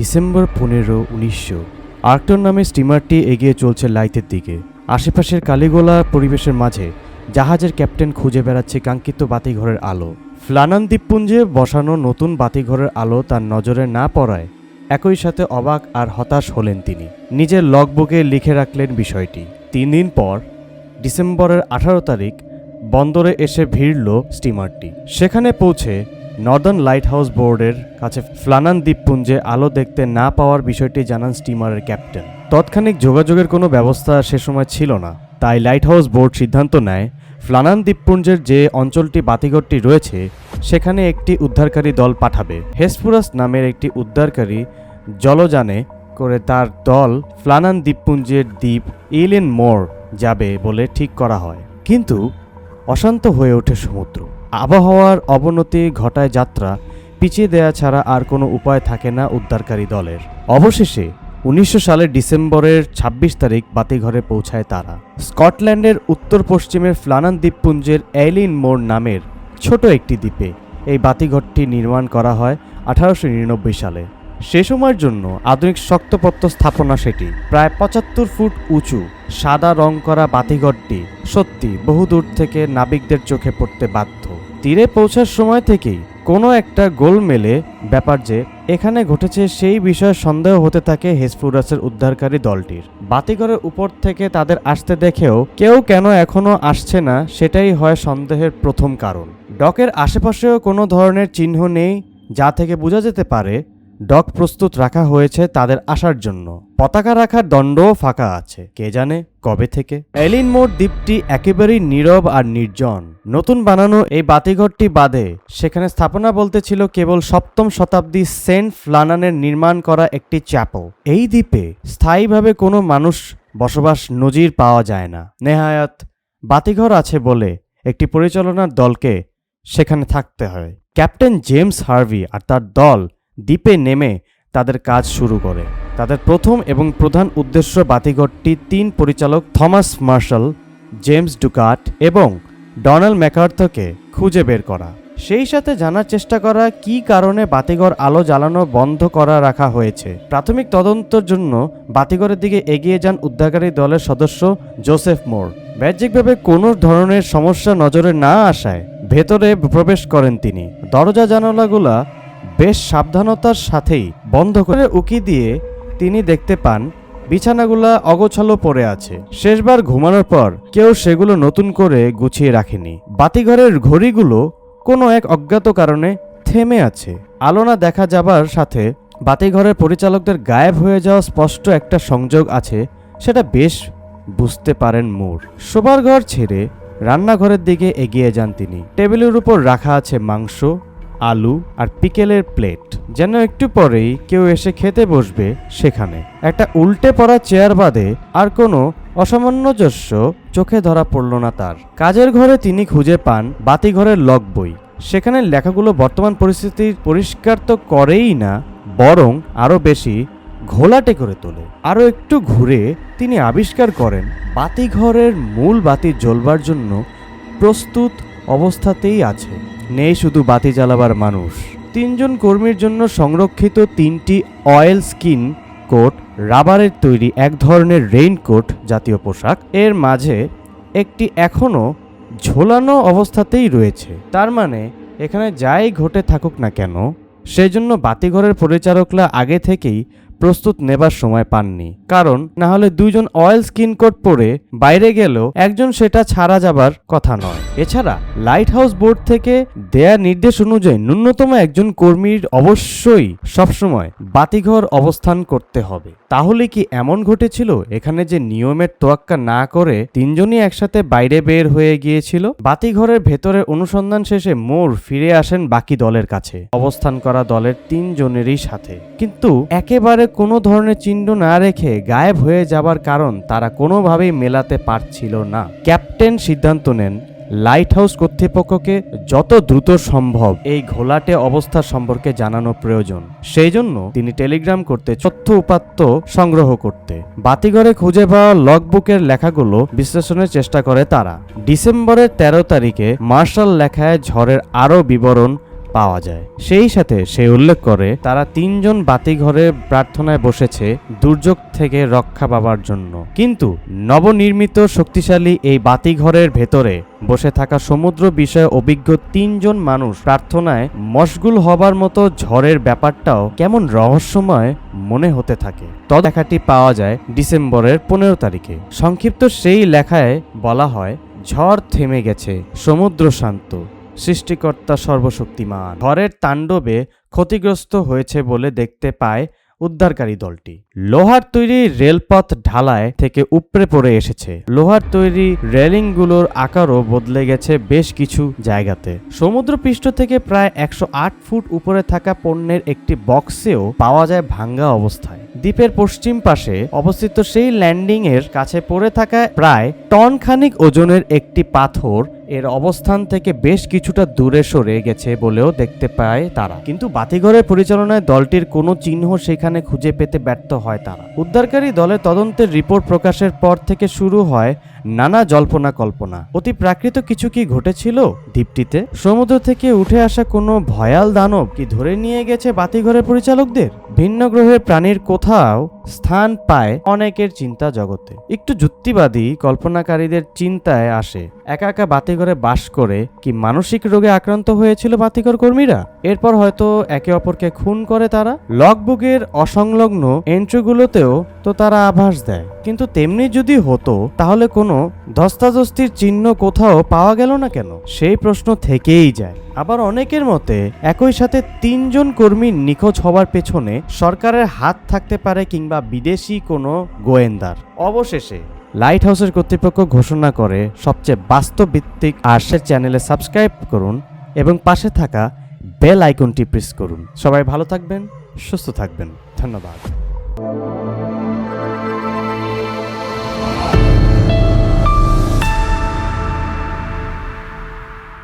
December পনেরো, উনিশশো। আর্কটন নামে স্টিমারটি এগিয়ে চলছে লাইতের দিকে। আশেপাশের কালিগোলা পরিবেশের মাঝে জাহাজের ক্যাপ্টেন খুঁজে বেড়াচ্ছে কাঙ্ক্ষিত বাতিঘরের আলো। ফ্লানান দ্বীপপুঞ্জে বসানো নতুন বাতিঘরের আলো তার নজরে না পড়ায় একই সাথে অবাক আর হতাশ হলেন তিনি। নিজের লগবুকে লিখে রাখলেন বিষয়টি। তিন দিন পর, ডিসেম্বরের আঠারো তারিখ, বন্দরে এসে ভিড়ল স্টিমারটি। সেখানে পৌঁছে নর্দার্ন লাইট হাউস বোর্ডের কাছে ফ্লানান দ্বীপপুঞ্জে আলো দেখতে না পাওয়ার বিষয়টি জানান স্টিমারের ক্যাপ্টেন। তৎক্ষণিক যোগাযোগের কোনো ব্যবস্থা সে সময় ছিল না। তাই লাইট হাউস বোর্ড সিদ্ধান্ত নেয়, ফ্লানান দ্বীপপুঞ্জের যে অঞ্চলটি বাতিঘরটি রয়েছে, সেখানে একটি উদ্ধারকারী দল পাঠাবে। হেসপুরাস নামের একটি উদ্ধারকারী জলযানে করে তার দল ফ্লানান দ্বীপপুঞ্জের দ্বীপ ইলেন মোর যাবে বলে ঠিক করা হয়। কিন্তু অশান্ত হয়ে ওঠে সমুদ্র। আবহাওয়ার অবনতি ঘটায় যাত্রা, পিছিয়ে দেয়া ছাড়া আর কোনো উপায় থাকে না উদ্ধারকারী দলের। অবশেষে উনিশশো সালের ডিসেম্বরের ২৬ তারিখ বাতিঘরে পৌঁছায় তারা। স্কটল্যান্ডের উত্তর পশ্চিমের ফ্লানান দ্বীপপুঞ্জের এলিন মোর নামের ছোট একটি দ্বীপে এই বাতিঘরটি নির্মাণ করা হয় আঠারোশো নিরানব্বই সালে। সে সময়ের জন্য আধুনিক শক্তপত্র স্থাপনা সেটি। প্রায় পঁচাত্তর ফুট উঁচু, সাদা রং করা বাতিঘরটি সত্যি বহুদূর থেকে নাবিকদের চোখে পড়তে বাধ্য তীরে পৌঁছার সময় থেকেই কোনো একটা গোল মেলে ব্যাপার যে এখানে ঘটেছে সেই বিষয়ে সন্দেহ হতে থাকে হেসফুরাসের উদ্ধারকারী দলটির। বাতিঘরের উপর থেকে তাদের আসতে দেখেও কেউ কেন এখনও আসছে না সেটাই হয় সন্দেহের প্রথম কারণ। ডকের আশেপাশেও কোনো ধরনের চিহ্ন নেই, যা থেকে বোঝা যেতে পারে ডক প্রস্তুত রাখা হয়েছে তাদের আসার জন্য। পতাকা রাখার দণ্ডও ফাঁকা আছে। কে জানে কবে থেকে? এলিন মোড় দ্বীপটি একেবারেই নীরব আর নির্জন। নতুন বানানো এই বাতিঘরটি বাদে, সেখানে স্থাপনা বলতে ছিল কেবল সপ্তম শতাব্দী সেন্ট ফ্লানানের নির্মাণ করা একটি চ্যাপেল। এই দ্বীপে স্থায়ীভাবে কোনো মানুষ বসবাস নজির পাওয়া যায় না। নেহায়াত, বাতিঘর আছে বলে একটি পরিচালনার দলকে সেখানে থাকতে হয়। ক্যাপ্টেন জেমস হার্ভি আর তার দল দ্বীপে নেমে তাদের কাজ শুরু করে। তাদের প্রথম এবং প্রধান উদ্দেশ্য বাতিঘরটি তিন পরিচালক থমাস মার্শাল, জেমস ডুকাট এবং ডোনাল্ড ম্যাকার্থকে খুঁজে বের করা। সেই সাথে জানার চেষ্টা করা কি কারণে বাতিঘর আলো জ্বালানো বন্ধ করা রাখা হয়েছে। প্রাথমিক তদন্তের জন্য বাতিঘরের দিকে এগিয়ে যান উদ্ধারকারী দলের সদস্য জোসেফ মোর। বাহ্যিকভাবে কোনো ধরনের সমস্যা নজরে না আসায় ভেতরে প্রবেশ করেন তিনি। দরজা জানালাগুলা বেশ সাবধানতার সাথেই বন্ধ করে উকি দিয়ে তিনি দেখতে পান, বিছানাগুলা অগোছালো পড়ে আছে। শেষবার ঘুমানোর পর কেউ সেগুলো নতুন করে গুছিয়ে রাখেনি। বাতিঘরের ঘড়িগুলো কোনো এক অজ্ঞাত কারণে থেমে আছে। আলোনা দেখা যাবার সাথে বাতিঘরের পরিচালকদের গায়েব হয়ে যাওয়া স্পষ্ট একটা সংযোগ আছে, সেটা বেশ বুঝতে পারেন মুর। শোবার ঘর ছেড়ে রান্নাঘরের দিকে এগিয়ে যান তিনি। টেবিলের উপর রাখা আছে মাংস আলু আর পিকেলের প্লেট। যেন একটু পরেই কেউ এসে খেতে বসবে সেখানে। একটা উল্টে পড়া চেয়ার বাদে আর কোনো অসামঞ্জস্য চোখে ধরা পড়ল না তার। কাজের ঘরে তিনি খুঁজে পান বাতিঘরের লগ বই। সেখানে লেখাগুলো বর্তমান পরিস্থিতির পরিষ্কার তো করেই না, বরং আরও বেশি ঘোলাটে করে তোলে। আরও একটু ঘুরে তিনি আবিষ্কার করেন বাতিঘরের মূল বাতি জ্বলবার জন্য প্রস্তুত অবস্থাতেই আছে। নেই শুধু বাতি জ্বালাবার মানুষ। তিনজন কর্মীর জন্য সংরক্ষিত তিনটি অয়েল স্কিন কোট, রাবারের তৈরি এক ধরনের রেইনকোট জাতীয় পোশাক। এর মাঝে একটি এখনও ঝোলানো অবস্থাতেই রয়েছে। তার মানে এখানে যাই ঘটে থাকুক না কেন সেই জন্য বাতিঘরের পরিচারকরা আগে থেকেই প্রস্তুত নেবার সময় পাননি। কারণ না হলে দুইজন অয়েল স্কিন কোট পরে বাইরে গেলেও একজন সেটা ছাড়া যাবার কথা নয়। এছাড়া লাইট হাউস বোর্ড থেকে দেয়া নির্দেশ অনুযায়ী ন্যূনতম একজন কর্মীর অবশ্যই সবসময় বাতিঘর অবস্থান করতে হবে। তাহলে কি এমন ঘটেছিল? এখানে যে নিয়মের তোয়াক্কা না করে তিনজনই একসাথে বাইরে বের হয়ে গিয়েছিল? বাতিঘরের ভেতরে অনুসন্ধান শেষে মোর ফিরে আসেন বাকি দলের কাছে। অবস্থান করা দলের তিনজনেরই সাথে। কিন্তু, একেবারে কোনো ধরনের চিহ্ন না রেখে গায়েব হয়ে যাবার কারণ তারা কোনোভাবেই মেলাতে পারছিল না। ক্যাপ্টেন সিদ্ধান্ত নেন লাইট হাউস কর্তৃপক্ষকে যত দ্রুত সম্ভব এই ঘোলাটে অবস্থা সম্পর্কে জানানো প্রয়োজন। সেই জন্য তিনি টেলিগ্রাম করতে তথ্য উপাত্ত সংগ্রহ করতে। বাতিঘরে খুঁজে পাওয়া লগবুকের লেখাগুলো বিশ্লেষণের চেষ্টা করে তারা। ডিসেম্বরের তেরো তারিখে মার্শাল লেখায় ঝড়ের আরও বিবরণ পাওয়া যায়। সেই সাথে সে উল্লেখ করে, তারা তিনজন বাতিঘরে প্রার্থনায় বসেছে দুর্যোগ থেকে রক্ষা পাবার জন্য। কিন্তু নবনির্মিত শক্তিশালী এই বাতিঘরের ভেতরে বসে থাকা সমুদ্র বিষয়ে অভিজ্ঞ তিনজন মানুষ প্রার্থনায় মশগুল হবার মতো ঝড়ের ব্যাপারটাও কেমন রহস্যময় মনে হতে থাকে। তদেখাটি পাওয়া যায় ডিসেম্বরের পনেরো তারিখে। সংক্ষিপ্ত সেই লেখায় বলা হয়, ঝড় থেমে গেছে, সমুদ্র শান্ত। সৃষ্টিকর্তা সর্বশক্তিমান। ঝড়ের তাণ্ডবে ক্ষতিগ্রস্ত হয়েছে বলে দেখতে পায় উদ্ধারকারী দলটি। লোহার তৈরি রেলপথ ঢালায় থেকে উপড়ে পড়ে এসেছে। লোহার তৈরি রেলিংগুলোর আকারও বদলে গেছে বেশ কিছু জায়গাতে। সমুদ্রপৃষ্ঠ থেকে প্রায় একশো আট ফুট উপরে থাকা পণ্যের একটি বক্সেও পাওয়া যায় ভাঙ্গা অবস্থায়। দ্বীপের পশ্চিম পাশে অবস্থিত সেই ল্যান্ডিং এর কাছে পড়ে থাকা প্রায় টন খানিক ওজনের একটি পাথর, এর অবস্থান থেকে বেশ কিছুটা দূরে সরে গেছে বলেও দেখতে পায় তারা। কিন্তু বাতিঘরের পরিচালনায় দলটির কোনো চিহ্ন সেখানে খুঁজে পেতে ব্যর্থ হয় তারা। উদ্ধারকারী দলের তদন্তের রিপোর্ট প্রকাশের পর থেকে শুরু হয় নানা জল্পনা কল্পনা। অতি প্রাকৃত কিছু কি ঘটেছিল দ্বীপটিতে? সমুদ্র থেকে উঠে আসা কোনো ভয়াল দানব কি ধরে নিয়ে গেছে বাতিঘরের পরিচালকদের? ভিন্ন গ্রহের প্রাণীর কোথাও স্থান পায় অনেকের চিন্তা জগতে। একটু যুক্তিবাদী কল্পনাকারীদের চিন্তায় আসে, একা একা বাতিঘরে বাস করে কি মানসিক রোগে আক্রান্ত হয়েছিল বাতিঘর কর্মীরা? এরপর হয়তো একে অপরকে খুন করে তারা? লগবুকের অসংলগ্ন এন্ট্রিগুলোতেও তো তারা আভাস দেয়। কিন্তু তেমনি যদি হতো, তাহলে কোনো ধস্তাধস্তির চিহ্ন কোথাও পাওয়া গেল না কেন? সেই প্রশ্ন থেকেই যায়। আবার অনেকের মতে, একই সাথে তিনজন কর্মী নিখোঁজ হওয়ার পেছনে সরকারের হাত থাকতে পারে কিংবা বিদেশি কোনো গোয়েন্দার। অবশেষে লাইট হাউসের কর্তৃপক্ষ ঘোষণা করে, সবচেয়ে বাস্তবভিত্তিক আর্শের চ্যানেলে সাবস্ক্রাইব করুন এবং পাশে থাকা বেল আইকনটি প্রেস করুন। সবাই ভালো থাকবেন, সুস্থ থাকবেন। ধন্যবাদ।